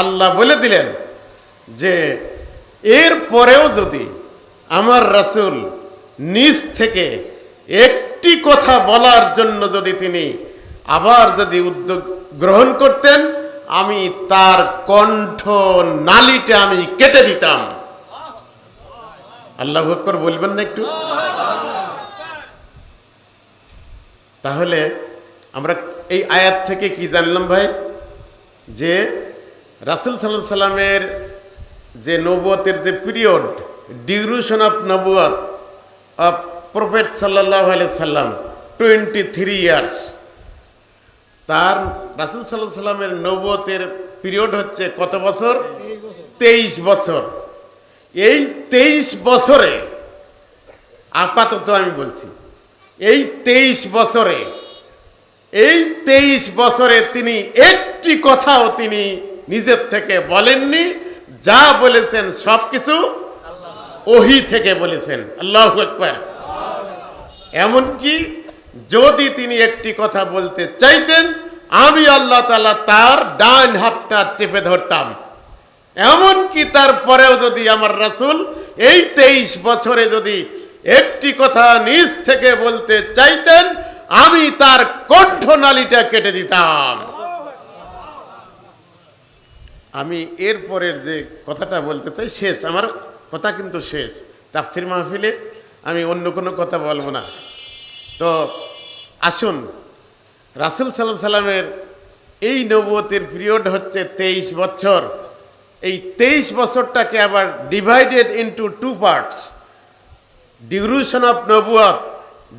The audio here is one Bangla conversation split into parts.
আল্লাহ বলে দিলেন যে, এর পরেও যদি আমার রাসূল নিজ থেকে একটি কথা বলার জন্য যদি তিনি আবার যদি উদ্যোগ গ্রহণ করতেন, আমি তার কণ্ঠ নালিটা আমি কেটে দিতাম। আল্লাহ আকবর বলবেন না একটু? তাহলে আমরা এই আয়াত থেকে কি জানলাম ভাই? যে রাসুল সাল্লাহ সাল্লামের যে নবুয়তের যে পিরিয়ড ডিউরেশন অফ নবুয়ত অফ প্রফেট সাল্লাহ সাল্লাম টোয়েন্টি থ্রি ইয়ার্স তার রাসুল সাল্লাহ সাল্লামের নবুয়তের পিরিয়ড হচ্ছে কত বছর? তেইশ বছর। এই তেইশ বছরে, আপাতত আমি বলছি, এই তেইশ বছরে, এই তেইশ বছরে তিনি একটি কথাও তিনি নিজের থেকে বলেননি, যা বলেছেন সব কিছু ওহি থেকে বলেছেন। আল্লাহ একবার এমনকি যদি তিনি একটি কথা বলতে চাইতেন, আমি আল্লাহ তালা তার ডান হাতটা চেপে ধরতাম। এমনকি তারপরেও যদি আমার রাসুল এই তেইশ বছরে যদি একটি কথা নিজ থেকে বলতে চাইতেন, আমি তার কণ্ঠনালীটা কেটে দিতাম। আমি এরপরের যে কথাটা বলতে চাই, শেষ। আমার কথা কিন্তু শেষ। তাফসির মাহফিলে আমি অন্য কোনো কথা বলব না। তো আসুন, রাসুল সাল্লাহ সাল্লামের এই নবুয়তের পিরিয়ড হচ্ছে তেইশ বছর। এই তেইশ বছরটাকে আবার divided into two parts duration of নবুয়ত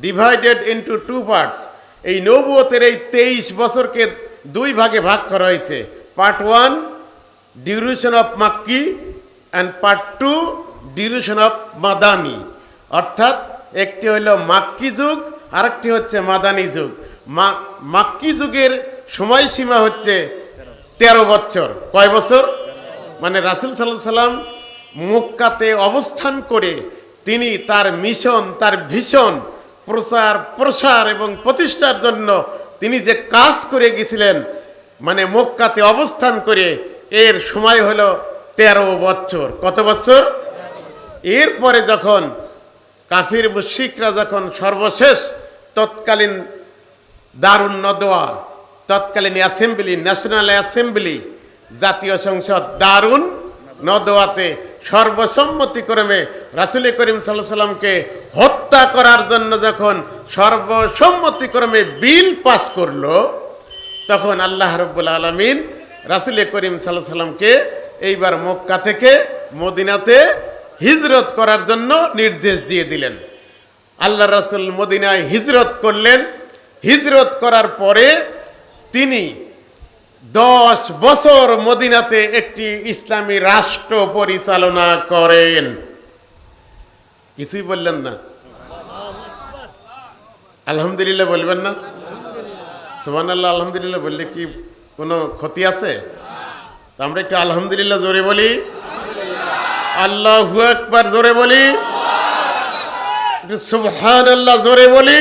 ডিভাইডেড ইন্টু টু পার্টস এই নবুয়তের এই তেইশ বছরকে দুই ভাগে ভাগ করা হয়েছে। Part one duration of makki and part two duration of Madani. অর্থাৎ একটি হইল মাক্কি যুগ, আরেকটি হচ্ছে মাদানি যুগ। মাক্কি যুগের সময়সীমা হচ্ছে তেরো বছর। কয় বছর? মানে রাসুল সাল্লাহ সাল্লাম মক্কাতে অবস্থান করে তিনি তার মিশন, তার ভীষণ প্রচার, প্রসার এবং প্রতিষ্ঠার জন্য তিনি যে কাজ করে গেছিলেন মানে মক্কাতে অবস্থান করে এর সময় হলো তেরো বছর। কত বছর? এরপরে যখন কাফির মুশিকরা যখন সর্বশেষ তৎকালীন দারুণ নদোয়া তৎকালীন অ্যাসেম্বলি, ন্যাশনাল অ্যাসেম্বলি, জাতীয় সংসদ দারুণ নদোয়াতে সর্বসম্মতিক্রমে রাসুল করিম সাল্লাহ সাল্লামকে হত্যা করার জন্য যখন সর্বসম্মতিক্রমে বিল পাস করল, তখন আল্লাহ রব্বুল আলমিন রাসুল করিম সাল্লাহ সাল্লামকে এইবার মক্কা থেকে মদিনাতে হিজরত করার জন্য নির্দেশ দিয়ে দিলেন। আল্লাহ রাসুল মদিনায় হিজরত করলেন। হিজরত করার পরে তিনি দশ বছর মদিনাতে একটি ইসলামী রাষ্ট্র পরিচালনা করেন। কিছুই বললেন না। আলহামদুলিল্লাহ বলবেন না? সুবান আল্লাহ আলহামদুলিল্লাহ বললে কি কোনো ক্ষতি আছে? আমরা একটু আলহামদুলিল্লাহ জোরে বলি। আল্লাহ একবার জোরে বলি। সুবহান আল্লাহ জোরে বলি।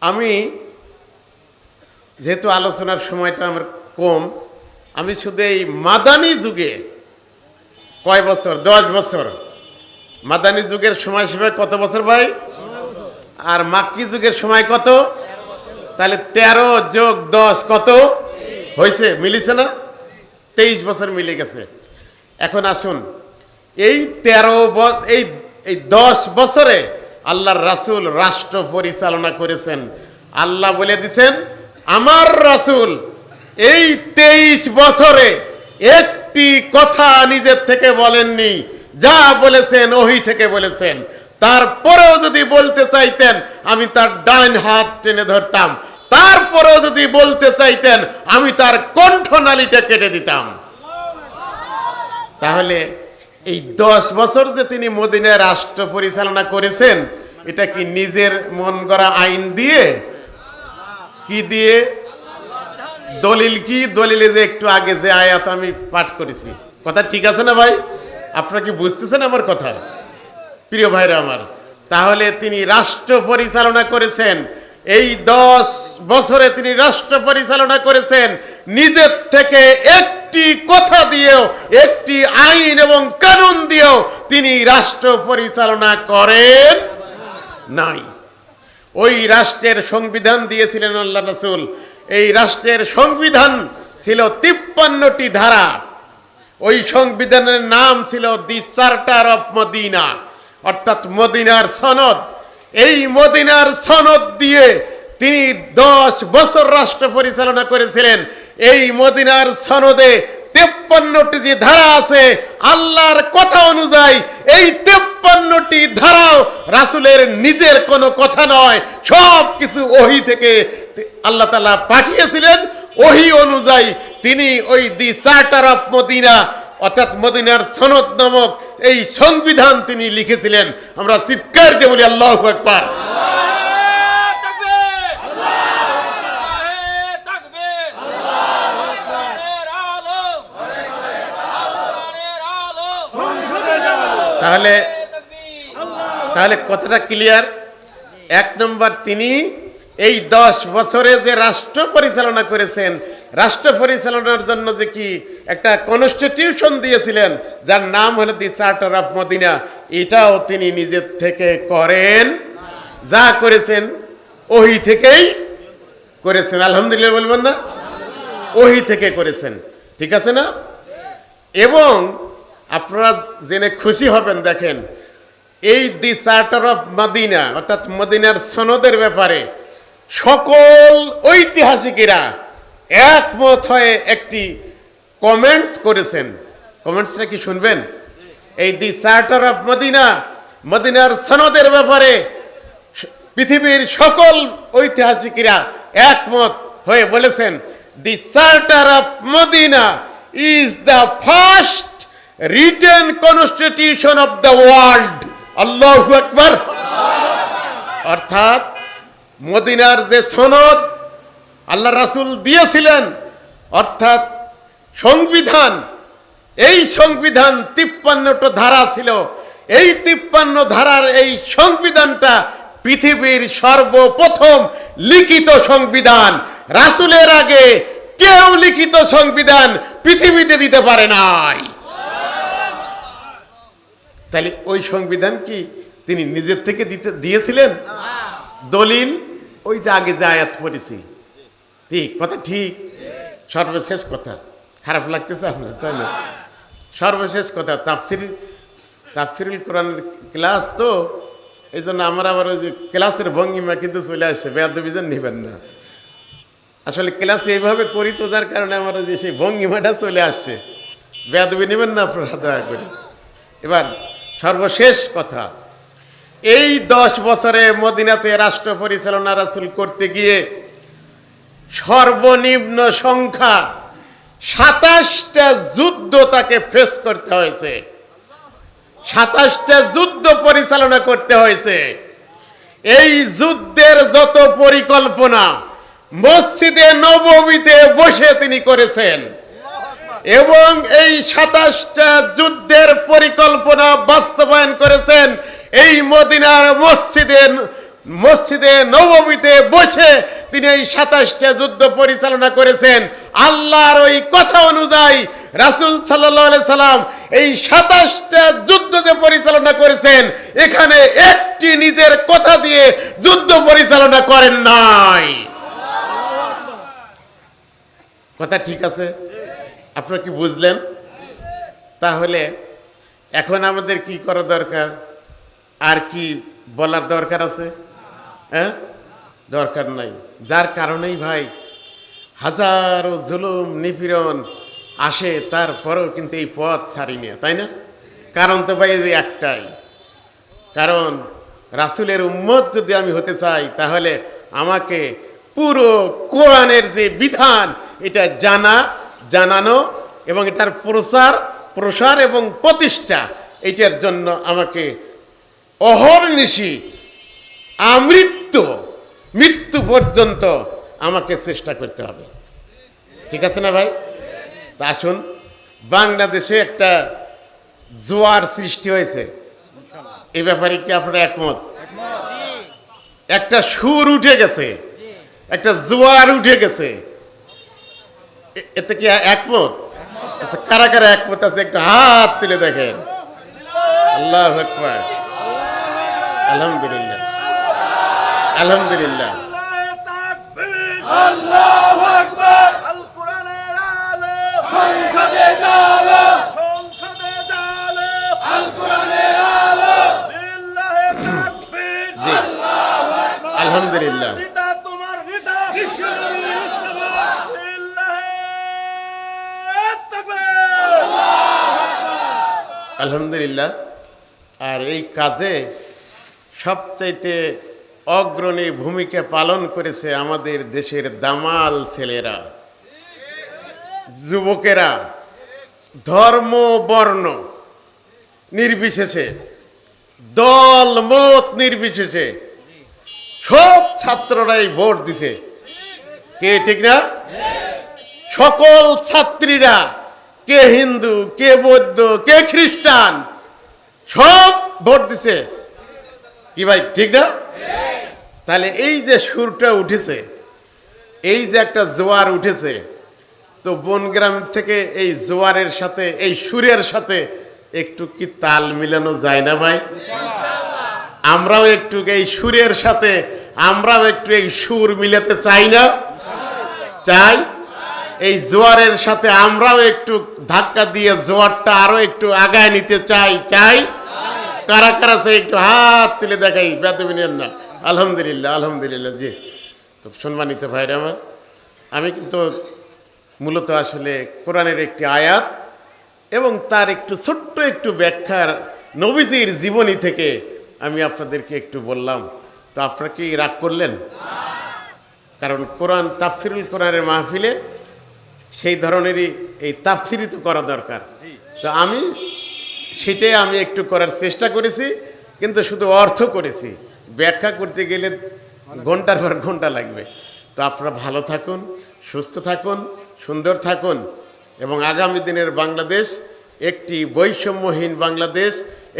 আমি যেহেতু আলোচনার সময়টা আমার কম, আমি শুধু এই মাদানি যুগে কয় বছর? দশ বছর। মাদানি যুগের সময়সীমা কত বছর ভাই? আর মাক্কি যুগের সময় কত? তাহলে তেরো যোগ দশ কত? হয়েছে মিলিছে না? তেইশ বছর মিলে গেছে। এখন আসুন, এই তেরো এই এই দশ বছরে আল্লাহর রাসূল রাষ্ট্র পরিচালনা করেছেন। আল্লাহ বলে দিছেন, আমার রাসূল এই তেইশ বছরে একটি কথা নিজের থেকে বলেননি। যা বলেছেন ওহি থেকে বলেছেন। তারপরেও যদি বলতে চাইতেন, আমি তার ডাইন হাত টেনে ধরতাম। তারপরেও যদি বলতে চাইতেন, আমি তার কণ্ঠনালীটা কেটে দিতাম। তাহলে এই দশ বছর যে তিনি মদিনায় রাষ্ট্র পরিচালনা করেছেন, এটা কি নিজের মন গড়া আইন দিয়ে? কি দিয়ে? দলিল কি? দলিলে যে একটু আগে যে আয়াত আমি পাঠ করেছি। কথা ঠিক আছে না ভাই? আপনারা কি বুঝতেছেন আমার কথা? প্রিয় ভাইরা আমার, তাহলে তিনি রাষ্ট্র পরিচালনা করেছেন। এই দশ বছরে তিনি রাষ্ট্র পরিচালনা করেছেন। নিজের থেকে একটি কথা দিয়েও, একটি আইন এবং কানুন দিয়েও তিনি রাষ্ট্র পরিচালনা করেন নাই। ওই রাষ্ট্রের সংবিধান দিয়েছিলেন আল্লাহ রসুল। এই রাষ্ট্রের সংবিধান ছিল তিপ্পান্নটি ধারা। ওই সংবিধানের নাম ছিল দি চার্টার অফ মদিনা অর্থাৎ মদিনার সনদ। এই মদিনার সনদ দিয়ে তিনি দশ বছর রাষ্ট্র পরিচালনা করেছিলেন। এই মদিনার সনদে তেপ্পান্নটি যে ধারা আছে, আল্লাহর কথা অনুযায়ী এই তেপ্পান্নটি ধারাও রাসুলের নিজের কোনো কথা নয়। সব কিছু ওহি থেকে আল্লাহ তালা পাঠিয়েছিলেন। ওহি অনুযায়ী তিনি ওই দি চার্টার অফ মদিনা, অর্থাৎ মদিনার সনদ নামক এই সংবিধান তিনি লিখেছিলেন। আমরা চিৎকার দিয়ে বলি, আল্লাহ একবার তাকবীর আল্লাহু তাকবীর কোরআনের আলো কোরআনের আলো তাহলে তাহলে কথাটা ক্লিয়ার এক নম্বর, তিনি এই দশ বছরে যে রাষ্ট্র পরিচালনা করেছেন, রাষ্ট্র পরিচালনার জন্য যে কি একটা কনস্টিটিউশন দিয়েছিলেন, যার নাম হলো দি চার্টার অফ মদিনা এটাও তিনি নিজের থেকে করেন। যা করেছেন, ওই থেকেই করেছেন। আলহামদুলিল্লাহ বলবেন না? ওই থেকে করেছেন। ঠিক আছে না? এবং আপনারা জেনে খুশি হবেন, দেখেন। এই দি চার্টার অফ মদিনা, অর্থাৎ মদিনার সনদের ব্যাপারে সকল ঐতিহাসিকেরা একমত হয়ে একটি কমেন্টস করেছেন। কমেন্টসটা কি শুনবেন? এই দি চার্টার অফ মদিনা, মদিনার সনদের ব্যাপারে পৃথিবীর সকল ঐতিহাসিকেরা একমত হয়ে বলেছেন, the charter of Medina is the first written constitution of the world আল্লাহ আকবর অর্থাৎ মদিনার যে সনদ আল্লাহ রাসূল দিয়েছিলেন, অর্থাৎ সংবিধান, এই সংবিধান তিপ্পান্নটা ধারা ছিল। এই তিপ্পান্ন ধারার এই সংবিধানটা পৃথিবীর সর্বপ্রথম লিখিত সংবিধান। রাসূলের আগে কেউ লিখিত সংবিধান পৃথিবীতে দিতে পারে নাই। তাহলে ওই সংবিধান কি তিনি নিজের থেকে দিতে দিয়েছিলেন? দলিল? ওই যে আগে যে আয়াত পড়েছি। ঠিক, কথা ঠিক? সর্বশেষ কথা। খারাপ লাগতেছে আপনার, তাই না? সর্বশেষ কথা, তাফসির তাফসিরুল কোরআনের ক্লাস তো এই জন্য আমার আবার ওই যে ক্লাসের ভঙ্গিমা কিন্তু চলে আসছে বেয়াদবিজন নেবেন না। আসলে ক্লাস এইভাবে করি তো, যার কারণে আমার যে সেই ভঙ্গিমাটা চলে আসছে। বেয়াদবি নেবেন না আপনারা, দয়া করে। এবার সর্বশেষ কথা, এই দশ বছরে মদিনাতে রাষ্ট্র পরিচালনা রাসুল করতে গিয়ে সর্বনিম্ন সংখ্যা সাতাশটা যুদ্ধ তাকে ফেস করতে হয়েছে। সাতাশটা যুদ্ধ পরিচালনা করতে হয়েছে। এই যুদ্ধের যত পরিকল্পনা মসজিদে নবমীতে বসে তিনি করেছেন। এবং এই সাতাশটা যুদ্ধের পরিকল্পনা বাস্তবায়ন করেছেন এই মদিনার মসজিদে মসজিদে নবমীতে বসে তিনি এই সাতাশটা যুদ্ধ পরিচালনা করেছেন। আল্লাহর ওই কথা অনুযায়ী রাসুল সাল্লাহ সাল্লাম এই সাতাশটা যুদ্ধ যে পরিচালনা করেছেন, এখানে একটি নিজের কথা দিয়ে যুদ্ধ পরিচালনা করেন নাই। কথা ঠিক আছে? আপনারা কি বুঝলেন? তাহলে এখন আমাদের কি করা দরকার? আর কি বলার দরকার আছে? হ্যাঁ? দরকার নাই। যার কারণেই ভাই হাজারো জুলুম, নিপীড়ন আসে, তারপরেও কিন্তু এই পথ ছাড়িনি, তাই না? কারণ তো ভাই যে একটাই। কারণ রাসুলের উম্মত যদি আমি হতে চাই, তাহলে আমাকে পুরো কোরআনের যে বিধান, এটা জানা, জানানো এবং এটার প্রচার প্রসার এবং প্রতিষ্ঠা, এটার জন্য আমাকে অহর্নিশি আমৃত্যু, মৃত্যু পর্যন্ত আমাকে চেষ্টা করতে হবে। ঠিক আছে না ভাই? তা আসুন, বাংলাদেশে একটা জোয়ার সৃষ্টি হয়েছে। এই ব্যাপারে কি আপনারা একমত? একটা সুর উঠে গেছে, একটা জোয়ার উঠে গেছে। এতে কি একমত? আচ্ছা কারা কারা একমত আছে? একটু হাত তুলে দেখেন। আল্লাহ আকবার। আলহামদুলিল্লাহ। আলহামদুলিল্লাহ। আল্লাহু আলহামদুলিল্লাহ। আর এই কাজে সবচাইতে অগ্রণী ভূমিকা পালন করেছে আমাদের দেশের দামাল ছেলেরা, যুবকেরা, ধর্ম, বর্ণ নির্বিশেষে, দল, মত নির্বিশেষে সব ছাত্ররাই ভোট দিছে। কে ঠিক না? সকল ছাত্রীরা কে হিন্দু, কে বৌদ্ধ, কে খ্রিস্টান, সব ভোট দিছে। কি ভাই, ঠিক না? তাহলে এই যে সুরটা উঠেছে, এই যে একটা জোয়ার উঠেছে, তো বনগ্রাম থেকে এই জোয়ারের সাথে, এই সুরের সাথে একটু কি তাল মিলানো যায় না ভাই? আমরাও একটু এই সুরের সাথে, আমরাও একটু এই সুর মিলাতে চাই না? চাই? এই জোয়ারের সাথে আমরাও একটু ধাক্কা দিয়ে জোয়ারটা আরও একটু আগায় নিতে চাই চাই। কারা কারা সে একটু হাত তুলে দেখাই বেতবিনের না। আলহামদুলিল্লাহ আলহামদুলিল্লাহ, জি। তো সম্মানিত ভাইরা আমার, আমি কিন্তু মূলত আসলে কোরআনের একটি আয়াত এবং তার একটু ছোট্ট একটু ব্যাখ্যার নবীজির জীবনী থেকে আমি আপনাদেরকে একটু বললাম। তো আপনারা কি রাগ করলেন? কারণ কোরআন, তাফসিরুল কোরআনের মাহফিলে সেই ধরনেরই এই তাফসিরই তো করা দরকার। তো আমি সেটাই আমি একটু করার চেষ্টা করেছি কিন্তু শুধু অর্থ করেছি। ব্যাখ্যা করতে গেলে ঘণ্টার পর ঘণ্টা লাগবে। তো আপনারা ভালো থাকুন সুস্থ থাকুন সুন্দর থাকুন এবং আগামী দিনের বাংলাদেশ একটি বৈষম্যহীন বাংলাদেশ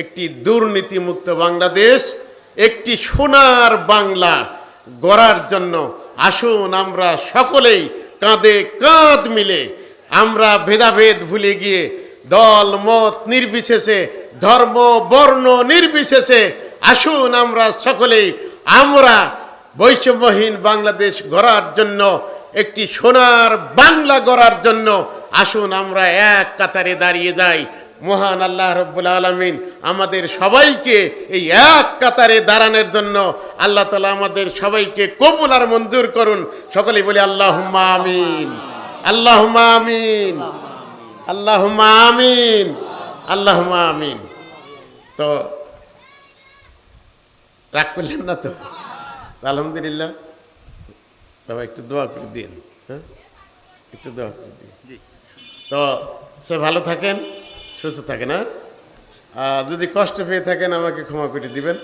একটি দুর্নীতিমুক্ত বাংলাদেশ একটি সোনার বাংলা গড়ার জন্য আসুন আমরা সকলেই কাঁধে কাঁধ মিলে আমরা ভেদাভেদ ভুলে গিয়ে দল, মত নির্বিশেষে, ধর্ম, বর্ণ নির্বিশেষে আসুন আমরা সকলেই, আমরা বৈষম্যহীন বাংলাদেশ গড়ার জন্য, একটি সোনার বাংলা গড়ার জন্য আসুন আমরা এক কাতারে দাঁড়িয়ে যাই। মহান আল্লাহ রব্বুল আলমিন আমাদের সবাইকে এই এক কাতারে দাঁড়ানোর জন্য আল্লাহ তালা আমাদের সবাইকে কবুল আর মঞ্জুর করুন। সকলেই বলি আল্লাহ আমিন আল্লাহ আমিন আল্লাহ আমিন আল্লাহ আমিন। তো রাগ করলেন না তো? তো আলহামদুলিল্লাহ। বাবা একটু দোয়া করে দিন হ্যাঁ? একটু দোয়া করে দিন। তো সে ভালো থাকেন সুস্থ থাকেন হ্যাঁ? আর যদি কষ্ট পেয়ে থাকেন আমাকে ক্ষমা করে দিবেন।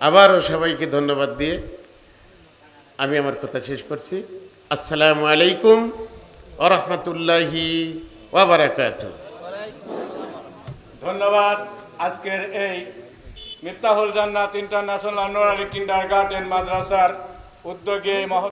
আবারও সবাইকে ধন্যবাদ দিয়ে আমি আমার কথা শেষ করছি। আসসালামু আলাইকুম ওরহমতুল্লাহি ওবরাকাত ধন্যবাদ আজকের এই মিফতাহুল জান্নাত ইন্টারন্যাশনাল নুরালি কিন্ডার গার্ডেন মাদ্রাসার উদ্যোগে